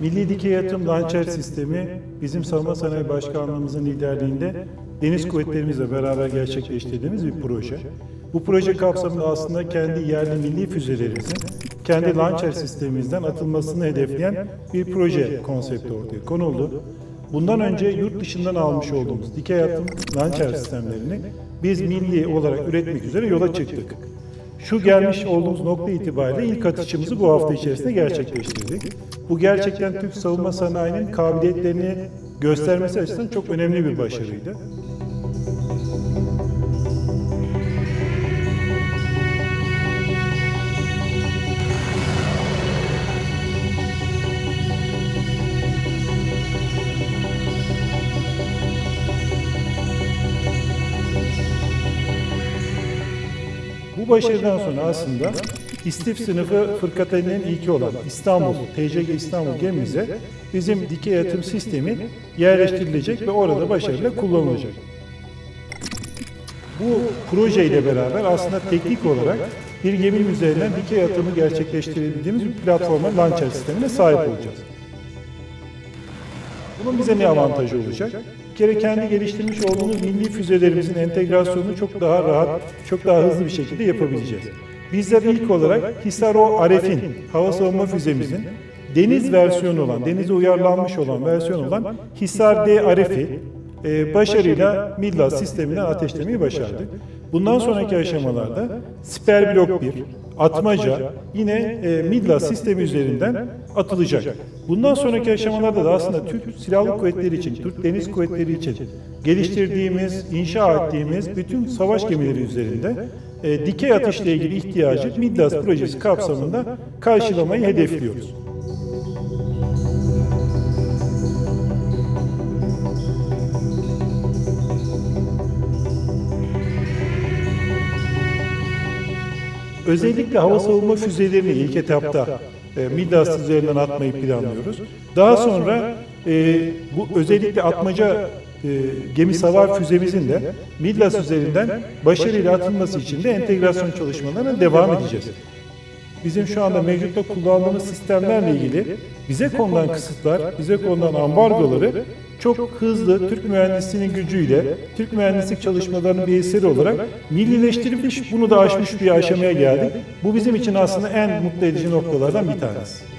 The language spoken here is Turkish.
Milli Dikey Yatım Lançer Sistemi bizim Savunma Sanayi Başkanlığımızın liderliğinde deniz kuvvetlerimizle beraber gerçekleştirdiğimiz bir proje. Bu proje kapsamında aslında kendi yerli milli füzelerimizin kendi lançer sistemimizden atılmasını hedefleyen bir proje konsepti ortaya konuldu. Bundan önce yurt dışından almış olduğumuz dikey atım lançer sistemlerini biz milli olarak üretmek üzere yola çıktık. Şu gelmiş olduğumuz nokta itibariyle ilk atışımızı bu hafta içerisinde gerçekleştirdik. Bu gerçekten Türk savunma sanayinin kabiliyetlerini göstermesi açısından çok önemli bir başarıydı. Bu başarıdan sonra aslında İstif sınıfı fırkateynlerin ilki olan İstanbul, TCG İstanbul gemimize bizim dikey atım sistemi yerleştirilecek ve orada başarıyla kullanılacak. Bu projeyle beraber aslında teknik olarak bir geminin üzerinden dikey atımı gerçekleştirebildiğimiz bir platforma launcher sistemine sahip olacağız. Bunun bize ne avantajı olacak? Bir kere kendi geliştirmiş olduğumuz milli füzelerimizin entegrasyonunu çok daha rahat, çok daha hızlı bir şekilde yapabileceğiz. Bizler ilk olarak Hisaro Aref'in hava savunma füzemizin deniz versiyonu olan, denize uyarlanmış olan versiyon olan Hisar D Aref'i e, başarıyla Millas sisteminden ateşlemeyi başardık. Bundan sonraki aşamalarda Siper Blok 1, atmaca yine e, Midlas sistemi üzerinden atılacak. Bundan sonraki aşamalarda da aslında Türk Silahlı Kuvvetleri için, Türk Deniz Kuvvetleri için geliştirdiğimiz, inşa ettiğimiz bütün savaş gemileri üzerinde e, dikey atışla ilgili ihtiyacı Midlas projesi kapsamında karşılamayı hedefliyoruz. Özellikle hava savunma füzelerini ilk etapta e, Midas üzerinden atmayı planlıyoruz. Daha sonra e, bu özellikle atmaca e, gemi savar füzemizin de Midas üzerinden başarıyla atılması için de entegrasyon çalışmalarına devam edeceğiz. Bizim şu anda mevcutta kullandığımız sistemlerle ilgili bize konulan kısıtlar, bize konulan ambargoları çok hızlı Türk mühendisliğinin gücüyle, Türk mühendislik çalışmalarının bir eseri olarak millileştirilmiş, bunu da aşmış bir aşamaya geldik. Bu bizim için aslında en mutlu edici noktalardan bir tanesi.